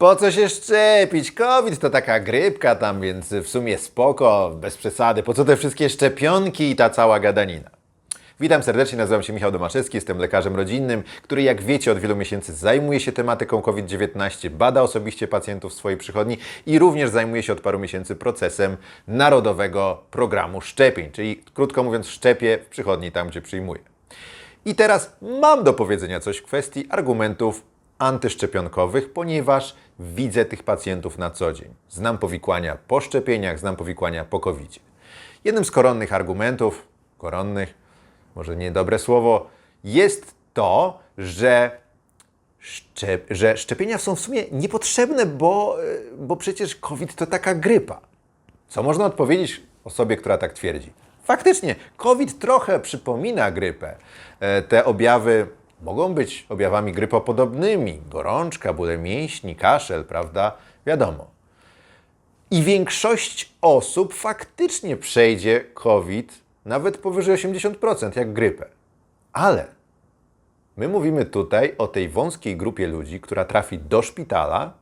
Po co się szczepić? COVID to taka grypka tam, więc w sumie spoko, bez przesady. Po co te wszystkie szczepionki i ta cała gadanina? Witam serdecznie, nazywam się Michał Domaszewski, jestem lekarzem rodzinnym, który jak wiecie od wielu miesięcy zajmuje się tematyką COVID-19, bada osobiście pacjentów w swojej przychodni i również zajmuje się od paru miesięcy procesem Narodowego Programu Szczepień, czyli krótko mówiąc szczepię w przychodni tam, gdzie przyjmuję. I teraz mam do powiedzenia coś w kwestii argumentów antyszczepionkowych, ponieważ widzę tych pacjentów na co dzień. Znam powikłania po szczepieniach, znam powikłania po covid -zie. Jednym z koronnych argumentów, koronnych, może niedobre słowo, jest to, że, szczep, że szczepienia są w sumie niepotrzebne, bo, bo przecież COVID to taka grypa. Co można odpowiedzieć osobie, która tak twierdzi? Faktycznie, COVID trochę przypomina grypę. E, Te objawy mogą być objawami grypopodobnymi. Gorączka, bóle mięśni, kaszel, prawda? Wiadomo. I większość osób faktycznie przejdzie COVID nawet powyżej 80%, jak grypę. Ale my mówimy tutaj o tej wąskiej grupie ludzi, która trafi do szpitala,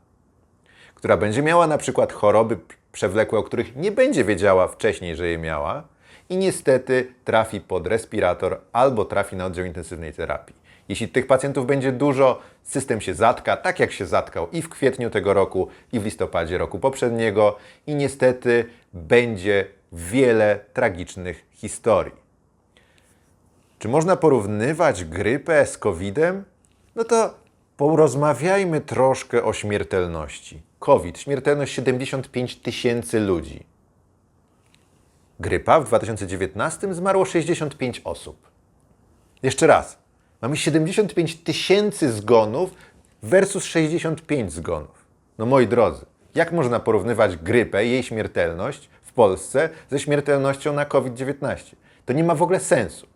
która będzie miała na przykład choroby przewlekłe, o których nie będzie wiedziała wcześniej, że je miała i niestety trafi pod respirator albo trafi na oddział intensywnej terapii. Jeśli tych pacjentów będzie dużo, system się zatka, tak jak się zatkał i w kwietniu tego roku, i w listopadzie roku poprzedniego, i niestety będzie wiele tragicznych historii. Czy można porównywać grypę z COVID-em? No to porozmawiajmy troszkę o śmiertelności. COVID, śmiertelność 75 tysięcy ludzi. Grypa w 2019 zmarło 65 osób. Jeszcze raz. Mamy 75 tysięcy zgonów versus 65 zgonów. No moi drodzy, jak można porównywać grypę i jej śmiertelność w Polsce ze śmiertelnością na COVID-19? To nie ma w ogóle sensu.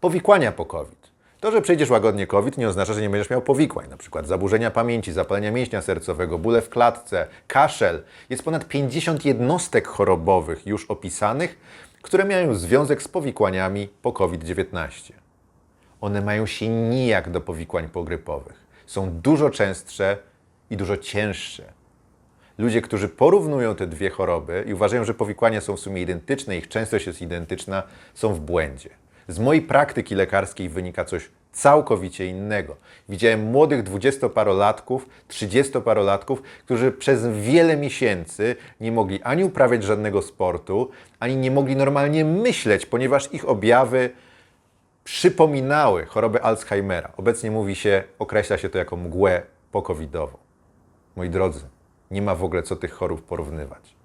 Powikłania po COVID. To, że przejdziesz łagodnie COVID nie oznacza, że nie będziesz miał powikłań, na przykład zaburzenia pamięci, zapalenia mięśnia sercowego, bóle w klatce, kaszel. Jest ponad 50 jednostek chorobowych już opisanych, które mają związek z powikłaniami po COVID-19 one mają się nijak do powikłań pogrypowych. Są dużo częstsze i dużo cięższe. Ludzie, którzy porównują te dwie choroby i uważają, że powikłania są w sumie identyczne, ich częstość jest identyczna, są w błędzie. Z mojej praktyki lekarskiej wynika coś całkowicie innego. Widziałem młodych dwudziestoparolatków, trzydziestoparolatków, którzy przez wiele miesięcy nie mogli ani uprawiać żadnego sportu, ani nie mogli normalnie myśleć, ponieważ ich objawy przypominały chorobę Alzheimera. Obecnie mówi się, określa się to jako mgłę pokowidową. Moi drodzy, nie ma w ogóle co tych chorób porównywać.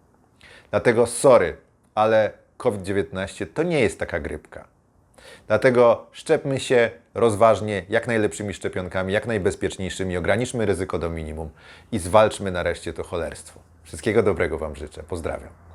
Dlatego sorry, ale COVID-19 to nie jest taka grypka. Dlatego szczepmy się rozważnie, jak najlepszymi szczepionkami, jak najbezpieczniejszymi, ograniczmy ryzyko do minimum i zwalczmy nareszcie to cholerstwo. Wszystkiego dobrego Wam życzę. Pozdrawiam.